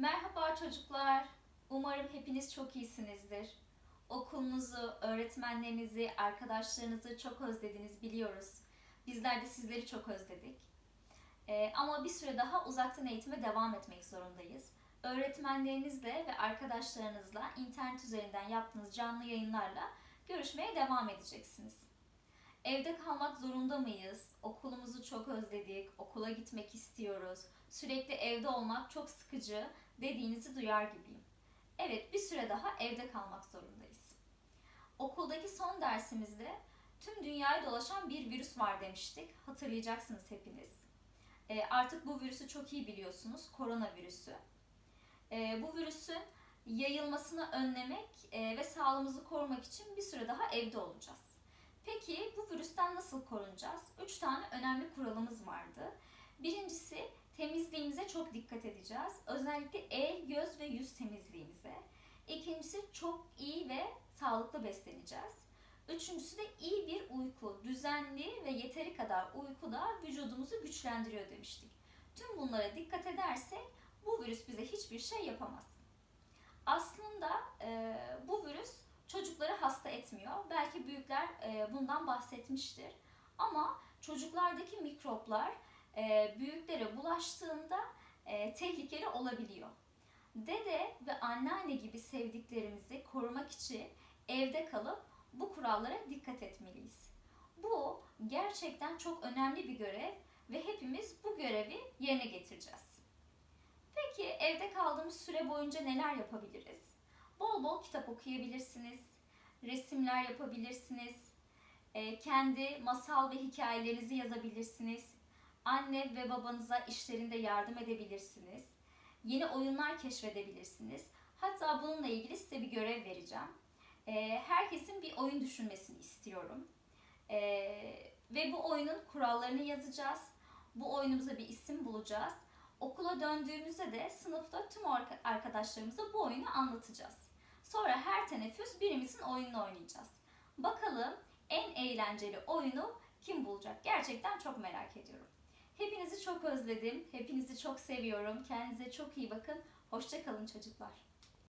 Merhaba çocuklar. Umarım hepiniz çok iyisinizdir. Okulunuzu, öğretmenlerinizi, arkadaşlarınızı çok özlediniz biliyoruz. Bizler de sizleri çok özledik. Ee, ama bir süre daha uzaktan eğitime devam etmek zorundayız. Öğretmenlerinizle ve arkadaşlarınızla internet üzerinden yaptığınız canlı yayınlarla görüşmeye devam edeceksiniz. Evde kalmak zorunda mıyız? Okulumuzu çok özledik, okula gitmek istiyoruz. Sürekli evde olmak çok sıkıcı dediğinizi duyar gibiyim. Evet, bir süre daha evde kalmak zorundayız. Okuldaki son dersimizde tüm dünyayı dolaşan bir virüs var demiştik. Hatırlayacaksınız hepiniz. E, artık bu virüsü çok iyi biliyorsunuz. Koronavirüsü. E, bu virüsün yayılmasını önlemek e, ve sağlığımızı korumak için bir süre daha evde olacağız. Peki bu virüsten nasıl korunacağız? Üç tane önemli kuralımız vardı. Birincisi temizliğimize çok dikkat edeceğiz. Özellikle el, göz ve yüz temizliğimize. İkincisi çok iyi ve sağlıklı besleneceğiz. Üçüncüsü de iyi bir uyku, düzenli ve yeteri kadar uyku da vücudumuzu güçlendiriyor demiştik. Tüm bunlara dikkat edersek bu virüs bize hiçbir şey yapamaz. Aslında e, bu virüs çocukları hasta etmiyor. Belki büyükler e, bundan bahsetmiştir. Ama çocuklardaki mikroplar e, büyüklere bulaştığında e, tehlikeli olabiliyor. Dede ve anneanne gibi sevdiklerimizi korumak için evde kalıp bu kurallara dikkat etmeliyiz. Bu gerçekten çok önemli bir görev ve hepimiz bu görevi yerine getireceğiz. Peki evde kaldığımız süre boyunca neler yapabiliriz? Bol bol kitap okuyabilirsiniz, resimler yapabilirsiniz, e, kendi masal ve hikayelerinizi yazabilirsiniz, anne ve babanıza işlerinde yardım edebilirsiniz, yeni oyunlar keşfedebilirsiniz. Hatta bununla ilgili size bir görev vereceğim. E, herkesin bir oyun düşünmesini istiyorum. E, ve bu oyunun kurallarını yazacağız. Bu oyunumuza bir isim bulacağız. Okula döndüğümüzde de sınıfta tüm arkadaşlarımıza bu oyunu anlatacağız. Teneffüs birimizin oyununu oynayacağız. Bakalım en eğlenceli oyunu kim bulacak? Gerçekten çok merak ediyorum. Hepinizi çok özledim. Hepinizi çok seviyorum. Kendinize çok iyi bakın. Hoşçakalın çocuklar.